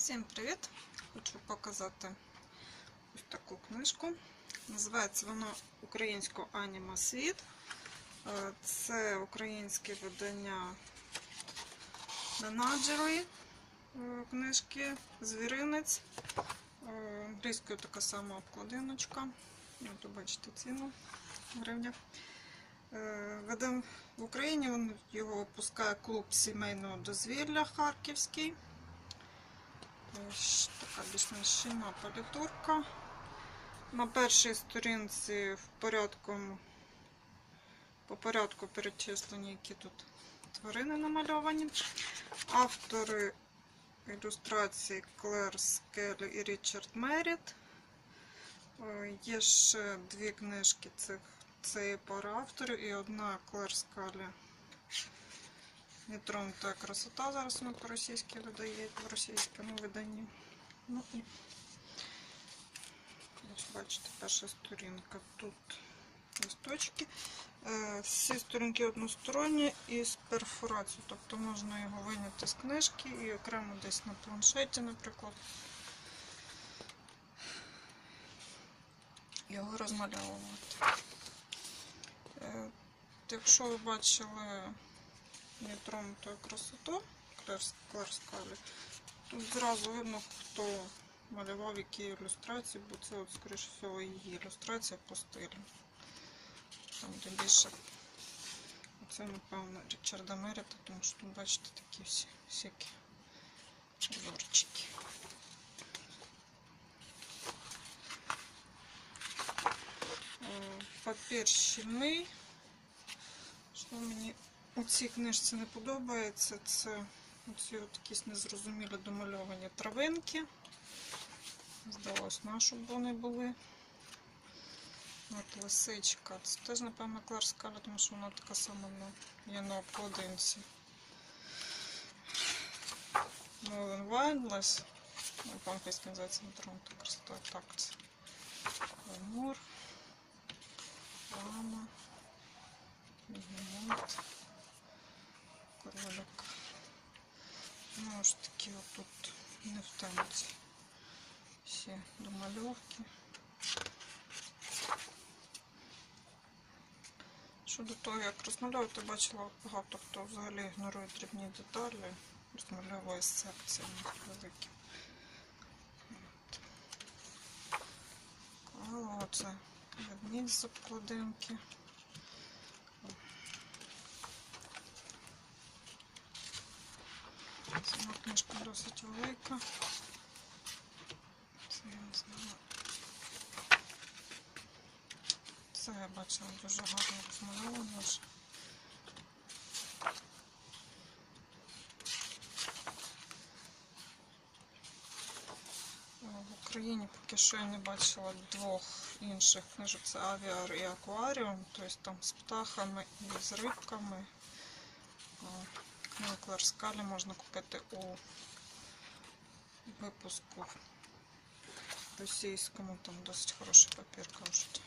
Всім привіт! Хочу показати ось таку книжку. Називається вона Українсько Аніма Світ. Е, Це українське видання менеджери книжки Звіринець. Е, Англійською така сама обкладиночка. От бачите ціну в гривнях. Е, в Україні його випускає клуб сімейного дозвілля Харківський. Така більш-менш. На першій сторінці в порядку, по порядку перечислені, які тут тварини намальовані. Автори ілюстрації Клер Скелі і Річард Меріт. Е, Є ще дві книжки цих цієї пари авторів і одна Клер Скалі. Нетронута красота. Зараз вона по-російськи видає в російському виданні. Ну і бачите, перша сторінка. Тут листочки. Е, Всі сторінки односторонні і з перфорацією. Тобто можна його виняти з книжки і окремо десь на планшеті, наприклад. Його розмальовувати. Е, Якщо ви бачили нетронутою красоту Клерскалі, тут зразу видно, хто малював які ілюстрації, бо це, от, скоріше всього, її ілюстрація по стилю. Там де більше це, напевно, Річарда Меріта, тому що тут бачите такі всі всякі зорчики. Е, Папір щільний. Що мені у цій книжці не подобається, це оці от якісь незрозумілі домальовані травинки. Здалось, на щоб вони були. От лисичка. Це теж, напевно, Клар Скала, тому що вона така сама є на обкладинці. Мовен Вайнлес. Ну, по-англійськи називається Нетронута красота. Так, це Лемур. Лама. Ну, ось такі отут не втемці. Всі домальовки. Щодо того, як розмальовувати, бачила багато хто взагалі ігнорує дрібні деталі, розмальовує з секціями. Клала оце ведмідь з обкладинки. Сама книжка досить велика. Це я не знаю. Це я бачила дуже гарно розмальовано. В Україні поки що я не бачила двох інших книжок. Це авіар і акваріум, тобто там з птахами і з рибками. О, Книгу Клер Скалі можна купити у випуску російському, там досить хороший папір кажуть.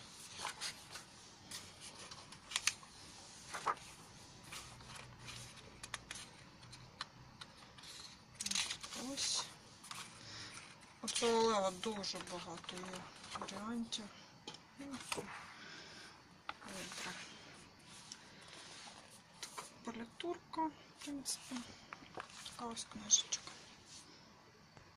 Ось. Лева дуже багато є варіантів. Ну, Добре. Палітурка, в принципі. Така ось книжечка.